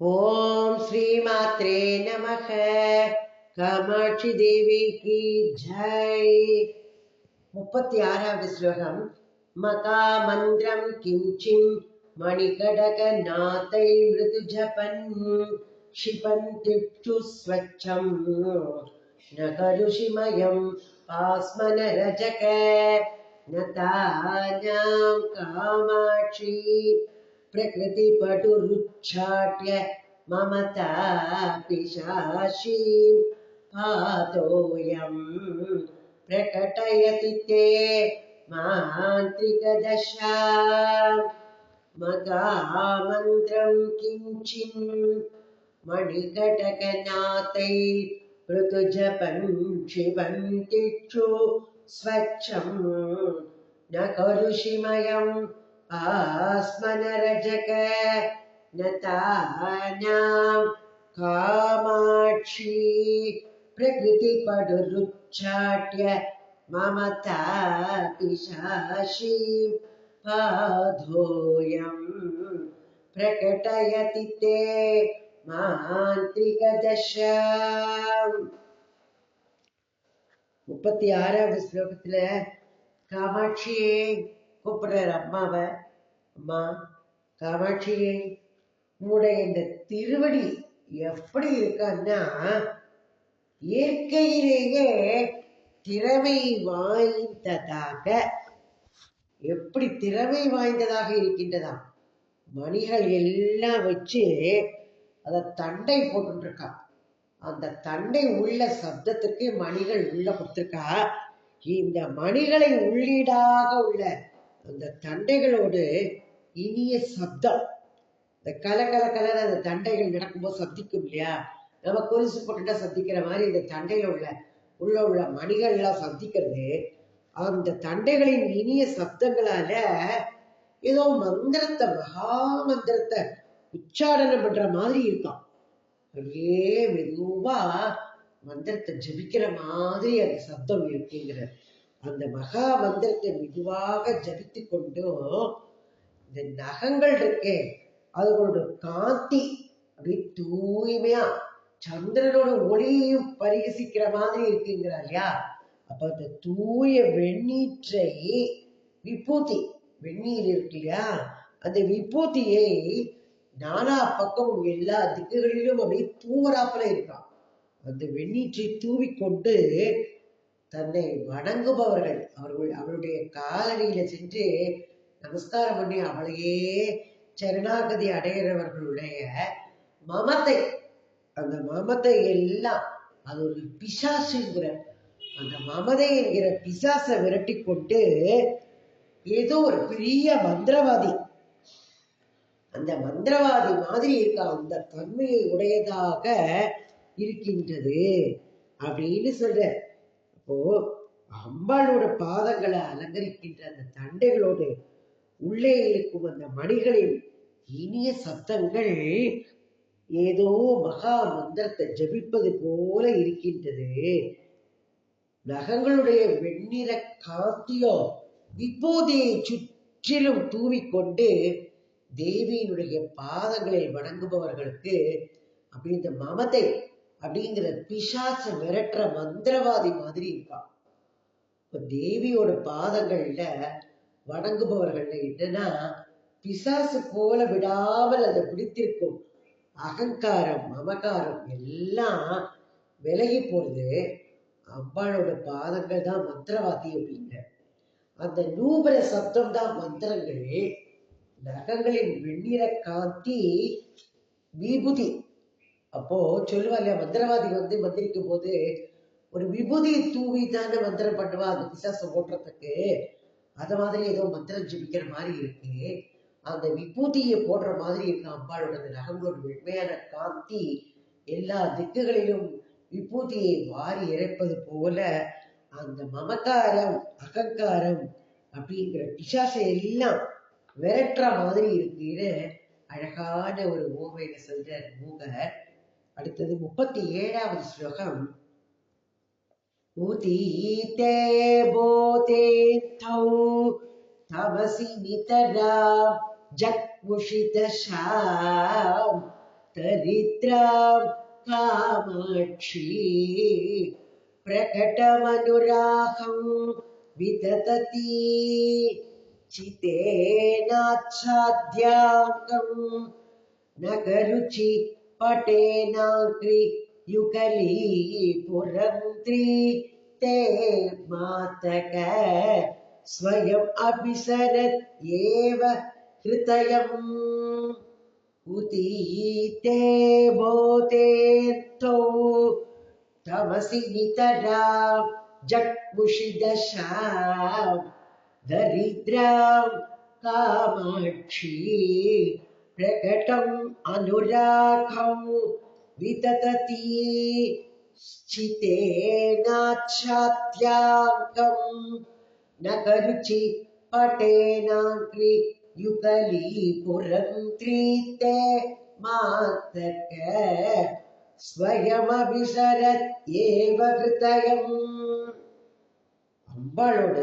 ஓம் ஸ்ரீமாத்ரே நமக காமாட்சி தேவிக்கு ஜெய் முப்பத்தி ஆறாவது ஸ்லோகம் மகா மந்திரம் கிஞ்சிம் மணிகடக நாத்தை மிருது ஜபன் क्षिपन्त्युक्षु स्वच्छम् न करुषिमयम् पास्मनरजक न तानां कामाक्षी प्रकृतिपटुरुच्चाट्य ममता पिशाशीं पातोऽयम् प्रकटयति ते मान्त्रिकदशा। मगामन्त्रं किञ्चिन् मणिकटकनाथै ऋतुजपन् क्षिपन्तिक्षु स्वच्छम् न करुषिमयम् आस्मनरजक न तानां कामाक्षी प्रकृतिपडुरुच्चाट्य ममता पिशाशीं पाधोऽयम् प्रकटयति ते மாந்திரிகதசா முப்பத்தி ஆறாவது ஸ்லோகத்துல காமாட்சியே கூப்பிடுறாரு அம்மாவை. அம்மா காமாட்சியே உங்களுடைய இந்த திருவடி எப்படி இருக்கான்னா இயற்கையிலேயே திறமை வாய்ந்ததாக எப்படி திறமை வாய்ந்ததாக இருக்கின்றதா? மணிகள் எல்லாம் வச்சு அதை தண்டை போட்டுருக்கா. அந்த தண்டை உள்ள சப்தத்துக்கு மணிகள் உள்ள கொடுத்துருக்கா. இந்த மணிகளை உள்ளீடாக உள்ள அந்த தண்டைகளோடு இனிய சப்தம். இந்த கல கல கலர் அந்த தண்டைகள் நடக்கும்போது சப்திக்கும் இல்லையா? நம்ம கொலுசு போட்டுட்டா சப்திக்கிற மாதிரி இந்த தண்டையில உள்ள உள்ள உள்ள மணிகள்லாம் சப்திக்கிறது. அந்த தண்டைகளின் இனிய சப்தங்களால ஏதோ மந்திரத்தை மகா மந்திரத்தை உச்சாரணம் பண்ற மாதிரி இருக்கான் அப்படியே மெதுவா மந்திரத்தை ஜபிக்கிற மாதிரி அந்த சப்தம் இருக்குங்கிற அந்த மகா மந்திரத்தை மெதுவாக ஜபித்து கொண்டும் இந்த நகங்கள் இருக்கே அதுகளோட காந்தி அப்படி தூய்மையா சந்திரனோட ஒளியையும் பரிகசிக்கிற மாதிரி இருக்குங்கிறார் இல்லையா? அப்ப அந்த தூய வெண்ணீற்றை விபூதி வெந்நீர் இருக்கு இல்லையா? அந்த விபூதியை நானா பக்கமும் எல்லா திக்குகளிலும் அப்படியே தூவராப்பல இருக்கான். அந்த வெண்ணீற்றை தூவிக்கொண்டு தன்னை வணங்குபவர்கள். அவர்கள் அவளுடைய காலடியில சென்று நமஸ்காரம் பண்ணி அவளையே சரணாகதி அடைகிறவர்களுடைய மமத்தை அந்த மமத்தை எல்லாம் அது ஒரு பிசாசுங்கிற அந்த மமதை என்கிற பிசாசை விரட்டி கொண்டு ஏதோ ஒரு பெரிய மந்திரவாதி அந்த மந்திரவாதி மாதிரி இருக்க அந்த தன்மையை உடையதாக இருக்கின்றது அப்படின்னு சொல்ற அப்போ அம்பாளோட பாதங்களை அலங்கரிக்கின்ற அந்த தண்டைகளோடு உள்ளே இருக்கும் அந்த மணிகளின் இனிய சத்தங்கள் ஏதோ மகா மந்திரத்தை ஜபிப்பது போல இருக்கின்றது. நகங்களுடைய வெண்ணிற காந்தியோ இப்போதே சுற்றிலும் தூவிக்கொண்டு தேவியினுடைய பாதங்களில் வணங்குபவர்களுக்கு அப்படி இந்த மமதை அப்படிங்கிற பிசாச விரட்டுற மந்திரவாதி மாதிரி இருக்கான் இப்ப தேவியோட பாதங்கள்ல வணங்குபவர்கள்ல என்னன்னா பிசாசு போல விடாமல் அதை பிடித்திருக்கும் அகங்காரம் மமகாரம் எல்லாம் விலகி போறது அம்பாளோட பாதங்கள் தான் மந்திரவாதி அப்படிங்க. அந்த நூபர சப்தம் தான் மந்திரங்கள். நகங்களின் வெண்ணிற காந்தி விபூதி. அப்போ சொல்லுவா இல்லையா மந்திரவாதி வந்து மந்திரிக்கும் போது ஒரு விபூதி தூவி தானே மந்திரம் பண்ணுவா? அந்த பிசாசம் ஓட்டுறதுக்கு அத மாதிரி ஏதோ மந்திரம் ஜிபிக்கிற மாதிரி இருக்கு. அந்த விபூதியை போடுற மாதிரி இருக்கு அம்பாளோட அந்த நகங்களோட வெண்மையான காந்தி. எல்லா திக்குகளிலும் விபூதியை வாரி இறைப்பது போல அந்த மமக்காரம் அகங்காரம் அப்படிங்கிற பிசாசை எல்லாம் விரட்டுற மாதிரி இருக்குன்னு அழகான ஒரு ஓமையில சொல்ற மூகர். அடுத்தது முப்பத்தி ஏழாவது ஸ்லோகம் உதீதே போதே தௌ தமசி நிதரா ஜக்முஷிதஷாம் दरिद्रां कामाक्षी प्रकटमनुरागं विदधती चितेनाच्छाद्याङ्गम् नगरुचि पटेनाग्रि युगली पुरन्त्री ते मातक स्वयम् अभिसरत् एव हृदयम्। उदीते बोधेऽर्थौ तमसि नितरा जग्मुषि दशां दरिद्रां कामाक्षी प्रकटम् अनुरागं विदधती चितेनाच्छाद्याङ्गम् नगरुचि पटेनाग्रि युगली पुरन्त्रीते मातक ஸ்வயமபிசரத் ஏவ ஹிருதயம் அம்பாளோட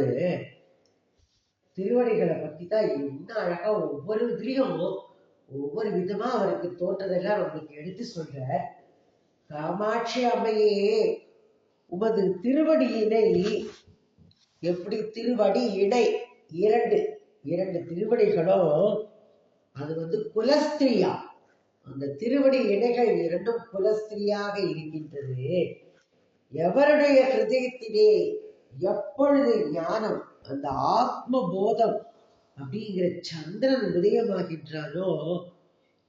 திருவடிகளை பத்தி தான் என்ன அழகா ஒவ்வொரு இதுலயும் ஒவ்வொரு விதமா அவருக்கு தோற்றதெல்லாம் நம்மளுக்கு எடுத்து சொல்ற காமாட்சி அம்மையே உமது திருவடியினை எப்படி திருவடி இடை இரண்டு இரண்டு திருவடிகளும் அது வந்து குலஸ்திரியா. அந்த திருவடி இணைகள் இரண்டும் குலஸ்திரியாக இருக்கின்றது. எவருடைய ஹிருதயத்திலே எப்பொழுது ஞானம் அந்த ஆத்ம போதம் அப்படிங்கிற சந்திரன் உதயமாகின்றானோ?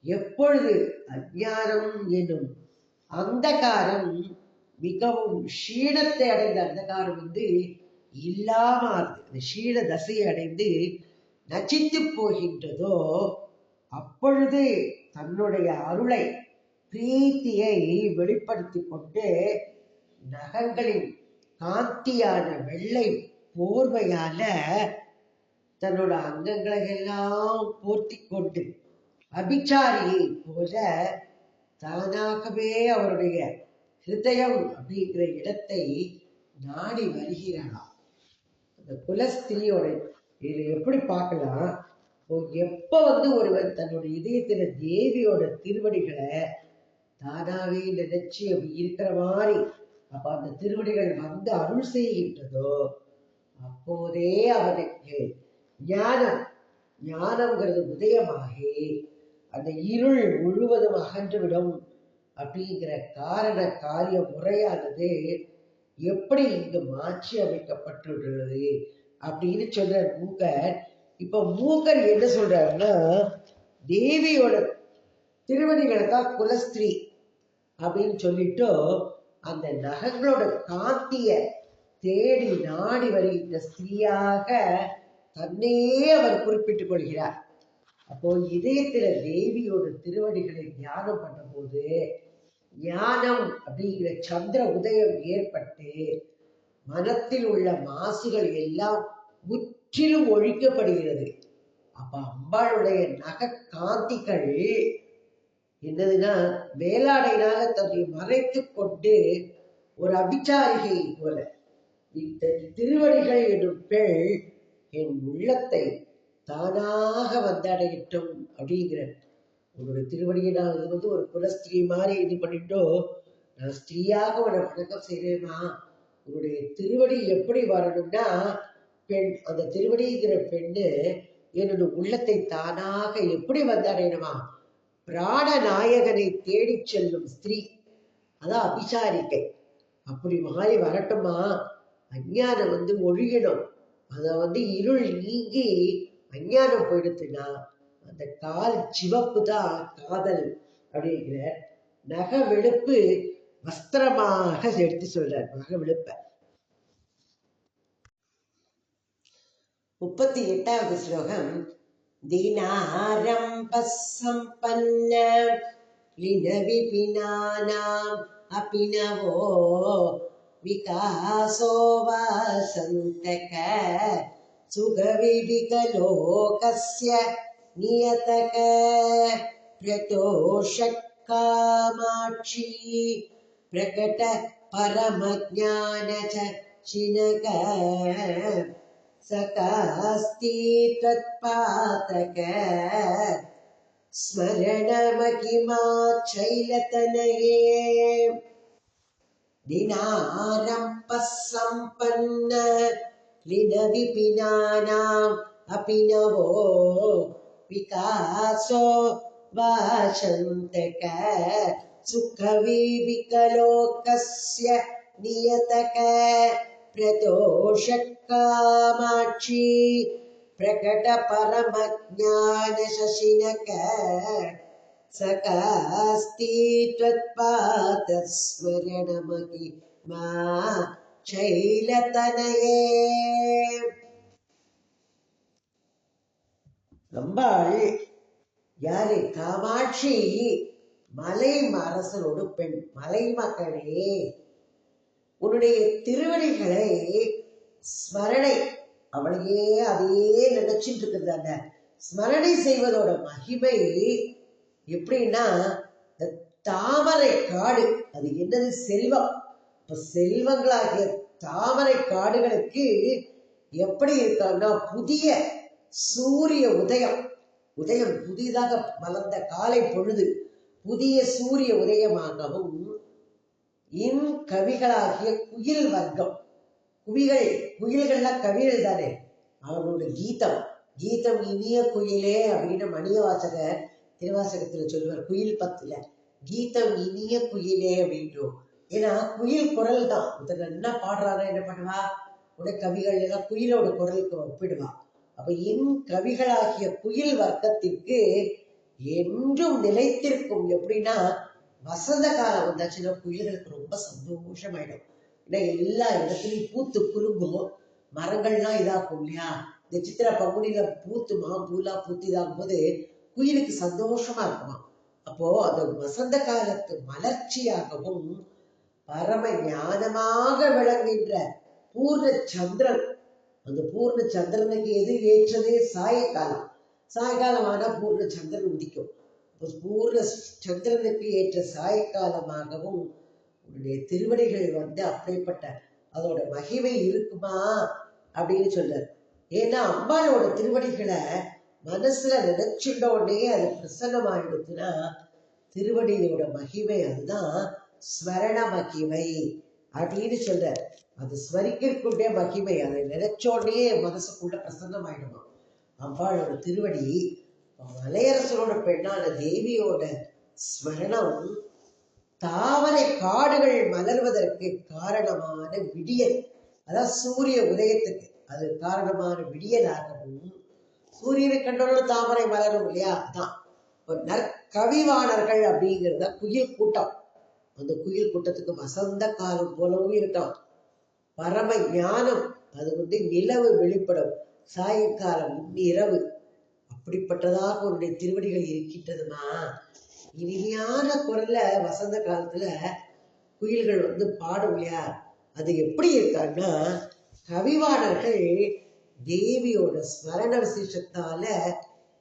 எப்பொழுது அஞ்ஞானம் எனும் அந்தகாரம் மிகவும் ஷீணத்தை அடைந்த அந்தகாரம் வந்து இல்லாம அந்த ஷீண தசையை அடைந்து நச்சித்து போகின்றதோ அப்பொழுது தன்னுடைய அருளை பிரீத்தியை வெளிப்படுத்தி கொண்டு நகங்களின் காந்தியான வெள்ளை போர்வையால தன்னோட அங்கங்களை எல்லாம் போர்த்தி கொண்டு அபிச்சாரியை போல தானாகவே அவருடைய ஹிருதயம் அப்படிங்கிற இடத்தை நாடி வருகிறாளாம். அந்த குலஸ்திரியோட இதை எப்படி பார்க்கலாம்? எப்ப வந்து ஒருவன் தன்னோட இதயத்துல தேவியோட திருவடிகளை தானாவே நினைச்சு அப்படி இருக்கிற மாதிரி அப்ப அந்த திருவடிகள் வந்து அருள் செய்கின்றதோ அப்போதே அவனுக்கு ஞானம். ஞானம்ங்கிறது உதயமாகி அந்த இருள் முழுவதும் அகன்றுவிடும் அப்படிங்கிற காரண காரிய முறையானது எப்படி இங்கு மாற்றி அமைக்கப்பட்டுள்ளது அப்படின்னு சொல்ற மூக்கர். இப்ப மூக்கர் என்ன சொல்றாருன்னா தேவியோட திருவடிகளை தான் குலஸ்திரீ அப்படின்னு சொல்லிட்டு அந்த நகங்களோட காந்திய தேடி நாடி வருகின்ற ஸ்திரீயாக தன்னையே அவர் குறிப்பிட்டுக் கொள்கிறார். அப்போ இதயத்துல தேவியோட திருவடிகளை தியானம் பண்ணும்போது ஞானம் அப்படிங்கிற சந்திர உதயம் ஏற்பட்டு மனத்தில் உள்ள மாசுகள் எல்லாம் முற்றிலும் ஒழிக்கப்படுகிறது. அப்ப அம்பாளுடைய நக காந்திகள் என்னதுன்னா மேலாடையினால தன்னை மறைத்து கொண்டு ஒரு அபிச்சாரிகை போல. இந்த திருவடிகள் என்னும் பெண் என் உள்ளத்தை தானாக வந்தடையட்டும் அப்படிங்கிற உன்னோட திருவடியை நான் இது வந்து ஒரு குலஸ்திரீ மாதிரி இது பண்ணிட்டோ நான் ஸ்திரீயாக உன்னை வணக்கம் செய்கிறேன்னா உன்னுடைய திருவடி எப்படி வரணும்னா பெண் அந்த திருவடிங்கிற பெண்ணு என்னோட உள்ளத்தை தானாக எப்படி வந்தடையணுமா? பிராணநாயகனை தேடிச் செல்லும் ஸ்திரீ. அதான் அபிசாரிக்கை. அப்படி மாறி வரட்டுமா அஞ்ஞானம் வந்து ஒழியணும் அதாவது இருள் நீங்கி அஞ்ஞானம் போயிடுதுன்னா அந்த கால் சிவப்பு தான் காதல் அப்படிங்கிற நகை வெளுப்பு வஸ்திரமாக எடுத்து சொல்றார். நகை வெளுப்ப முப்பத்தி எட்டாவது ஸ்லோகம். தினாரம்பசம்பன்ன லினவிபினானாம் அபினவோ विकासो वासन्तक सुगविडिकलोकस्य नियतक। प्रतोषकामाक्षी प्रकट परमज्ञान च शिनक सकास्ति त्वत्पातक स्मरणमहिमा शैलतनये दिनारम्भः सम्पन्न क्लिनविपिनानाम् अपि नवो विकासो वाशन्तक सुखविविकलोकस्य नियतक प्रदोषकामाक्षी प्रकटपरमज्ञानशशिनक सकास्ति त्वत्पादस्मरणमहि मा शैलतनये அம்பாள் யாரு காமாட்சி மலை அரசனோடு பெண் மலை மக்களே உன்னுடைய திருவடிகளை ஸ்மரணை அவளையே அதையே நினைச்சிட்டு இருக்கிறது அந்த ஸ்மரணை செய்வதோட மகிமை எப்படின்னா இந்த தாமரை காடு அது என்னது செல்வம்? இப்ப செல்வங்களாகிய தாமரை காடுகளுக்கு எப்படி இருக்காங்கன்னா புதிய சூரிய உதயம் உதயம் புதிதாக மலர்ந்த காலை பொழுது புதிய சூரிய உதயமாகவும் இன் கவிகளாகிய குயில் வர்க்கம் குவிகள் குயில்கள்லாம் கவிகள் தானே? அவர்களோட கீதம் கீதம் இனிய குயிலே அப்படின்னு மணிய வாசகர் திருவாசகத்துல சொல்லுவார் குயில் பத்துல கீதம் இனிய குயிலே அப்படின்றோம். ஏன்னா குயில் குரல் தான். ஒருத்தர் என்ன பாடுறாரு என்ன பண்ணுவா? உடைய கவிகள் எல்லாம் குயிலோட குரலுக்கு ஒப்பிடுவா. அப்ப என் கவிகளாகிய குயில் வர்க்கத்திற்கு என்றும் நிலைத்திருக்கும் எப்படின்னா வசந்த காலம் வந்தாச்சுன்னா குயில்களுக்கு ரொம்ப சந்தோஷமாயிடும். ஏன்னா எல்லா இடத்துலயும் பூத்து குலுங்கும். மரங்கள்லாம் இதாகும் இல்லையா? இந்த சித்திர பங்குனியில பூத்துமா பூலா பூத்து இதாகும் போது குயிலுக்கு சந்தோஷமா இருக்குமா அப்போ அது வசந்த காலத்து மலர்ச்சியாகவும் பரம ஞானமாக விளங்குகின்ற பூர்ண சந்திரன் அந்த பூர்ண சந்திரனுக்கு எது ஏற்றதே? சாயக்காலம் சாயங்காலம். ஆனா பூர்ண சந்திரன் உதிக்கும். பூர்ண சந்திரனுக்கு ஏற்ற சாயக்காலமாகவும் உன்னுடைய திருவடிகள் வந்து அப்படிப்பட்ட அதோட மகிமை இருக்குமா? அப்படின்னு சொல்றாரு. ஏன்னா அம்பாளோட திருவடிகளை மனசுல நினைச்சுட்ட உடனே அது பிரசன்னமாயிடுச்சுன்னா திருவடியோட மகிமை அதுதான். ஸ்மரண மகிமை அப்படின்னு சொல்ற அது ஸ்மரிக்கக்கூடிய மகிமை. அதை நினைச்ச உடனே மனசுக்குள்ள பிரசன்னமாயிடுமா? அம்பாளோட திருவடி மலையரசனோட பெண்ணான தேவியோட ஸ்மரணம் தாமரை காடுகள் மலர்வதற்கு காரணமான விடியல். அதான் சூரிய உதயத்துக்கு. அது காரணமான விடியலாகவும் சூரியனை கண்டவர்கள் தாமரை மலரும் இல்லையா? அதான். நற்கவிவாணர்கள் அப்படிங்கிறத குயில் கூட்டம். அந்த குயில் கூட்டத்துக்கு வசந்த காலம் போலவும் இருக்கலாம். பரம ஞானம் அது வந்து நிலவு வெளிப்படும். சாயங்காலம் இரவு. அப்படிப்பட்டதாக உன்னுடைய திருவடிகள் இருக்கின்றதுமா? இனிமையான குரல்ல வசந்த காலத்துல குயில்கள் வந்து பாடும் இல்லையா? அது எப்படி இருக்கான்னா கவிவாணர்கள் தேவியோட ஸ்மரண விசேஷத்தால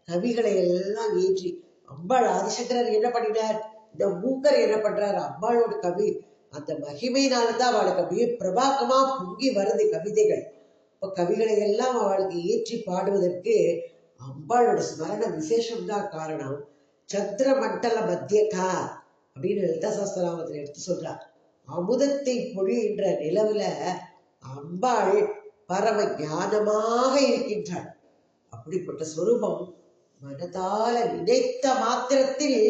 கவிகளை எல்லாம் ஏற்றி அம்பாள் ஆதிசங்கரர் என்ன பண்ணினார் இந்த மூக்கர் என்ன பண்றாரு? அம்பாளோட கவி அந்த மகிமையினால்தான் அவளுக்கு அப்படியே பிரபாகமா பொங்கி வருது கவிதைகள். இப்ப கவிகளை எல்லாம் அவளுக்கு ஏற்றி பாடுவதற்கு அம்பாளோட ஸ்மரண விசேஷம்தான் காரணம். சந்திர மண்டல மத்தியகா அப்படின்னு லலிதா சாஸ்திராமத்தில் எடுத்து சொல்றார். அமுதத்தை பொழிகின்ற நிலவுல அம்பாள் பரம ஞானமாக இருக்கின்றாள் அப்படிப்பட்ட சொரூபம் மனதால நினைத்த மாத்திரத்தில்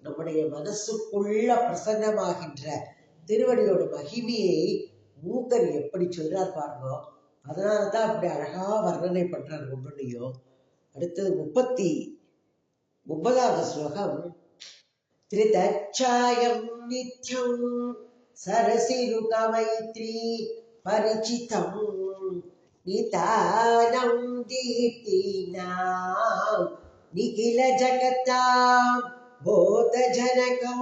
நம்முடைய மனசுக்குள்ள பிரசன்னமாகின்ற திருவடியோட மகிமையை மூக்கர் எப்படி சொல்றார் பாருங்க. அதனாலதான் அப்படி அழகா வர்ணனை பண்றார் ஒவ்வொன்றையும் அடுத்தது முப்பத்தி ஒன்பதாவது ஸ்லோகம். திரிதச்சாயம் நித்யம் சரசிருகமைத்ரி பரிச்சிதம் नितानं दीप्तीनां निखिलजगतां बोधजनकं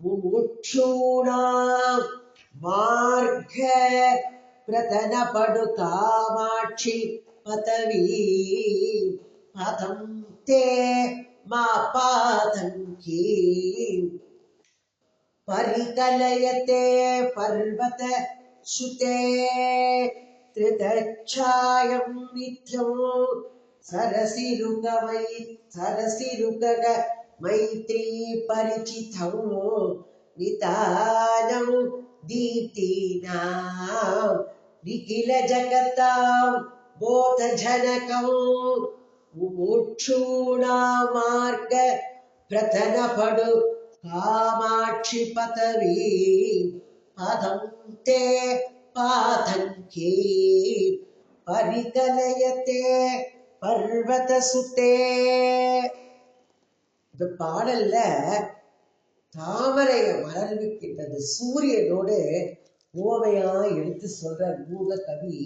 मुमुक्षूणां मार्ग प्रतनपडुकामाक्षि पतवी पदं ते पातङ्की परिकलयते पर्वत श्रुते मैत्री परिचितं नितानं दीप्तीनां निखिलजगतां बोधजनकम् मुमुक्षूणां मार्ग प्रथनपडु कामाक्षि पदवी पदं ते पातङ्की परिकलयते பர்வதசுத்தே இந்த பாடல்ல தாமரைய மலர்விக்கின்றது சூரியனோடு ஓமையா எடுத்து சொல்ற மூக கவி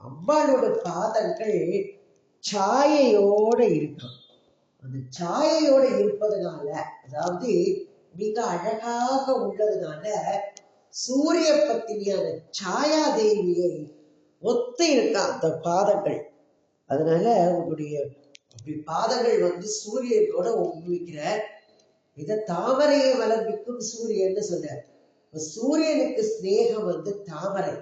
அம்பாளோட பாதங்கள் சாயையோட இருக்கும் அந்த சாயையோட இருப்பதனால அதாவது மிக அழகாக உள்ளதுனால சூரிய பத்தினியான சாயா தேவியை ஒத்து இருக்கா அந்த பாதங்கள். அதனால உங்களுடைய பாதங்கள் வந்து சூரியனோட ஒப்புவிக்கிற இத தாமரையை வளர்ப்பிக்கும் சூரியன்னு சொன்னார். சூரியனுக்கு சிநேகம் வந்து தாமரை.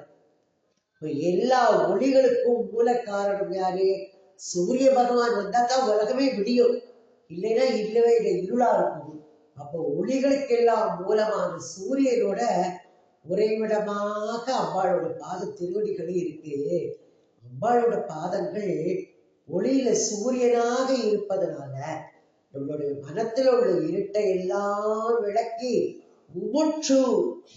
எல்லா ஒளிகளுக்கும் மூல காரணம் யாரு? சூரிய பகவான் வந்தா தான் உலகமே விடியும். இல்லைன்னா இல்லவே இல்லை இருளா இருக்கும். அப்போ ஒளிகளுக்கெல்லாம் மூலமான சூரியனோட உறைவிடமாக அம்பாளோட பாத திருவடிகளே இருக்கு. அம்பாளோட பாதங்கள் ஒளியில சூரியனாக இருப்பதனால நம்மளுடைய மனத்துல உள்ள இருட்டை எல்லாம் விளக்கி முமுற்று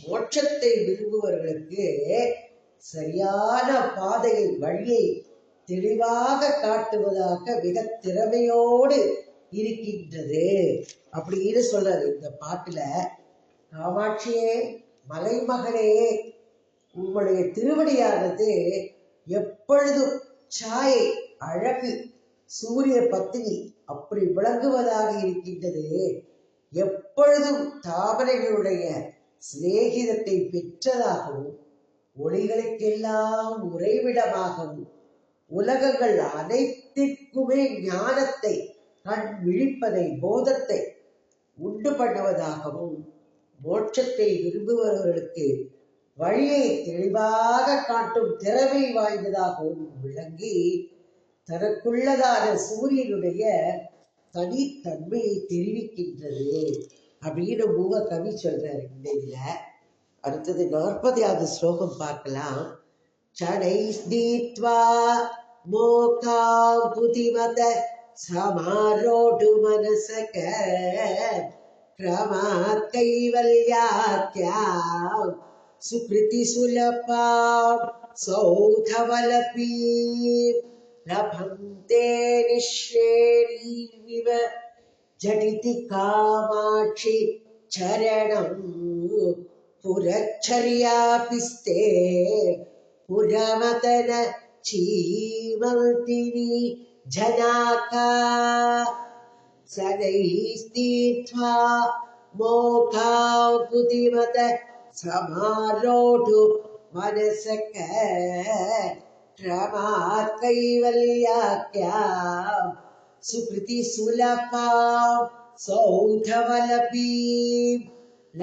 மோட்சத்தை விரும்புவர்களுக்கு சரியான பாதையை வழியை தெளிவாக காட்டுவதாக மிக திறமையோடு இருக்கின்றது. அப்படின்னு சொல்றாரு இந்த பாட்டுல. காமாட்சியே மலைமகளே உங்களுடைய திருவடியானது எப்பொழுதும் சாயை அழகு சூரிய பத்தினி அப்படி விளங்குவதாக இருக்கின்றது. எப்பொழுதும் தாமரைகளுடைய சிநேகிதத்தை பெற்றதாகவும் ஒளிகளுக்கெல்லாம் உறைவிடமாகவும் உலகங்கள் அனைத்திற்குமே ஞானத்தை கண் விழிப்பதை போதத்தை உண்டு பண்ணுவதாகவும் மோட்சத்தை விரும்புபவர்களுக்கு வழியை தெளிவாக காட்டும் திறமை வாய்ந்ததாகவும் விளங்கி தனக்குள்ளதான சூரியனுடைய தனித்தன்மையை தெரிவிக்கின்றது அப்படின்னு மூக கவி சொல்றாரு. இந்த இதுல அடுத்தது நாற்பதாவது ஸ்லோகம் பார்க்கலாம். சடை ஸ்னீத்வா மோகா புதிமத சமாரோடு மனசக ैवल्यात्या सुकृतिसुलपा सौधवलपी। लभन्ते ते निःश्रेणीमिव झटिति कामाक्षि चरणं। पुरचर्यापिस्ते पुरमतन चीवन्ति जनाका सदैस्तीर्था मोघा बुद्धिमत समारोढु मनसक रमात् कैवल्याख्यां सुकृति सुलभां सौधवलपीं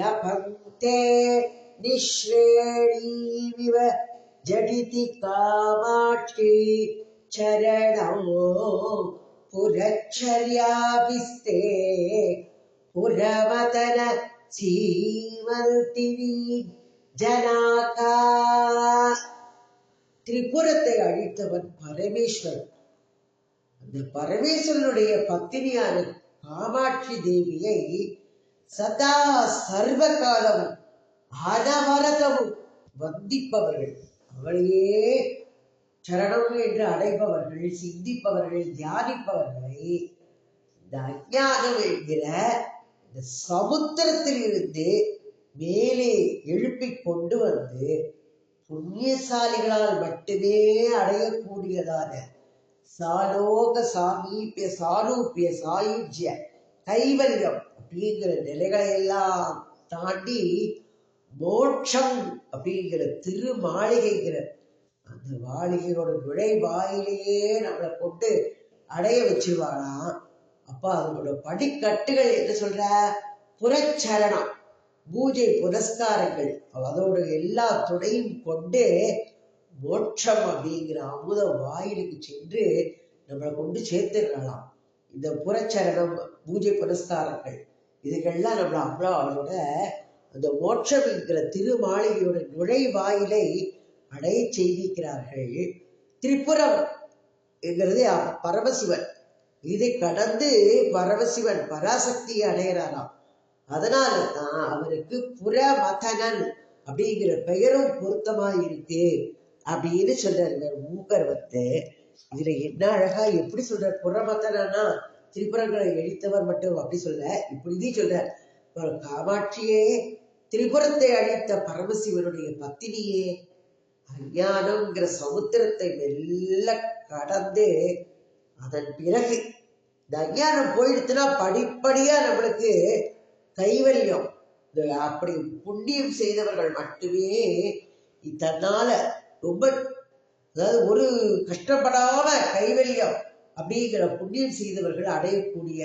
लभन्ते निःश्रेणीमिव झटिति कामाक्षी चरणौ पुरच्छर्याभिस्ते पुरवतन सीमन्तिनी जनाका திரிபுரத்தை அழித்தவன் பரமேஸ்வரன் அந்த பரமேஸ்வரனுடைய பத்தினியான காமாட்சி தேவியை சதா சர்வ காலமும் அனவரதமும் வந்திப்பவர்கள் அவளையே சரணம் என்று அடைபவர்கள் சிந்திப்பவர்கள் தியானிப்பவர்களை இந்த அஜானம் என்கிற இந்த சமுத்திரத்தில் இருந்து மேலே எழுப்பி கொண்டு வந்து புண்ணியசாலிகளால் மட்டுமே அடையக்கூடியதான சாலோக சாமீபிய சாரூபிய சாயுஜ்ய கைவல்யம் அப்படிங்கிற நிலைகளை எல்லாம் தாண்டி மோட்சம் அப்படிங்கிற திரு மாளிகைங்கிற அந்த மாளிகையோட நுழைவாயிலேயே நம்மளை கொண்டு அடைய வச்சிருவாளாம் அப்பா அதனோட படிக்கட்டுகள் என்ன சொல்ற? புறச்சரணம் பூஜை புரஸ்காரங்கள் அதோட எல்லா துணையும் கொண்டு மோட்சம் அப்படிங்கிற அமுத வாயிலுக்கு சென்று நம்மளை கொண்டு சேர்த்துக்கலாம் இந்த புறச்சரணம் பூஜை புரஸ்காரங்கள் இதுகள்லாம் நம்மள அவ்வளோ அவளோட அந்த மோட்சம் என்கிற திருமாளிகையோட நுழைவாயிலை அடைய செய்திருக்கிறார்கள் திரிபுரம் என்கிறது பரமசிவன். இதை கடந்து பரமசிவன் பராசக்தியை அடைகிறாராம். அதனால தான் அவருக்கு புறமதனன் அப்படிங்கிற பெயரும் பொருத்தமா இருக்கு அப்படின்னு சொல்றாரு இவர் மூக்கர் வந்து இதுல என்ன அழகா எப்படி சொல்றார்? புறமதனா திரிபுரங்களை எழித்தவர் மட்டும் அப்படி சொல்ல இப்படி சொல்றார். காமாட்சியே திரிபுரத்தை அழித்த பரமசிவனுடைய பத்தினியே. அஞ்ஞானம்ங்கிற சமுத்திரத்தை மெல்ல கடந்து அதன் பிறகு இந்த அஞ்ஞானம் போயிடுச்சுன்னா படிப்படியா நம்மளுக்கு கைவல்யம். இந்த அப்படி புண்ணியம் செய்தவர்கள் மட்டுமே தன்னால ரொம்ப அதாவது ஒரு கஷ்டப்படாம கைவல்யம் அப்படிங்கிற புண்ணியம் செய்தவர்கள் அடையக்கூடிய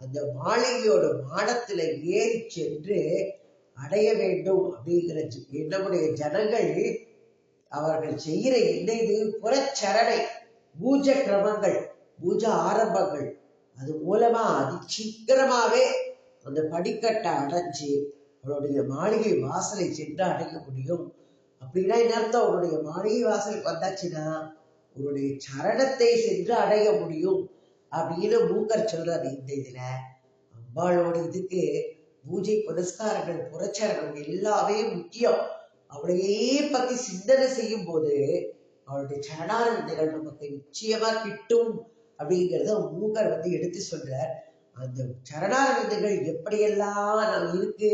அந்த மாளிகையோட மாடத்துல ஏறி சென்று அடைய வேண்டும் அப்படிங்கிற ஜ- நம்முடைய ஜனங்கள் அவர்கள் செய்கிற இந்த இது புறச்சரணை பூஜ கிரமங்கள் பூஜ ஆரம்பங்கள் அது மூலமா அதி சீக்கிரமாவே அந்த படிக்கட்டை அடைஞ்சு அவருடைய மாளிகை வாசலை சென்று அடைய முடியும். அப்படின்னா என்ன அர்த்தம்? அவருடைய மாளிகை வாசலுக்கு வந்தாச்சுன்னா உன்னுடைய சரணத்தை சென்று அடைய முடியும் அப்படின்னு மூக்கர் சொல்றாரு இந்த இதுல. அம்பாளோட இதுக்கு பூஜை புரஸ்காரங்கள் புறச்சரணம் எல்லாமே முக்கியம். அவளையே பத்தி சிந்தனை செய்யும் போது அவளுடைய சரணானந்தங்கள் நமக்கு நிச்சயமா கிட்டும் அப்படிங்கிறத மூக்கர் வந்து எடுத்து சொல்றார். அந்த சரணானந்தங்கள் எப்படியெல்லாம் நான் இருக்கு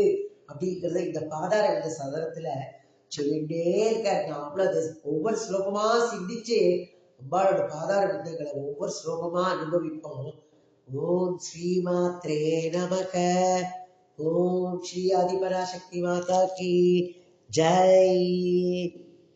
அப்படிங்கிறத இந்த பாதார இந்த சதனத்துல சொல்லிட்டே இருக்காரு. நான் அவ்வளவு அதை ஒவ்வொரு ஸ்லோகமா சிந்திச்சு அம்பாளோட பாதார விந்தங்களை ஒவ்வொரு ஸ்லோகமா அனுபவிப்போம். ஓம் ஸ்ரீ மாத்ரே நமக. ஓம் ஸ்ரீ ஆதிபராசக்தி மாதா கி जय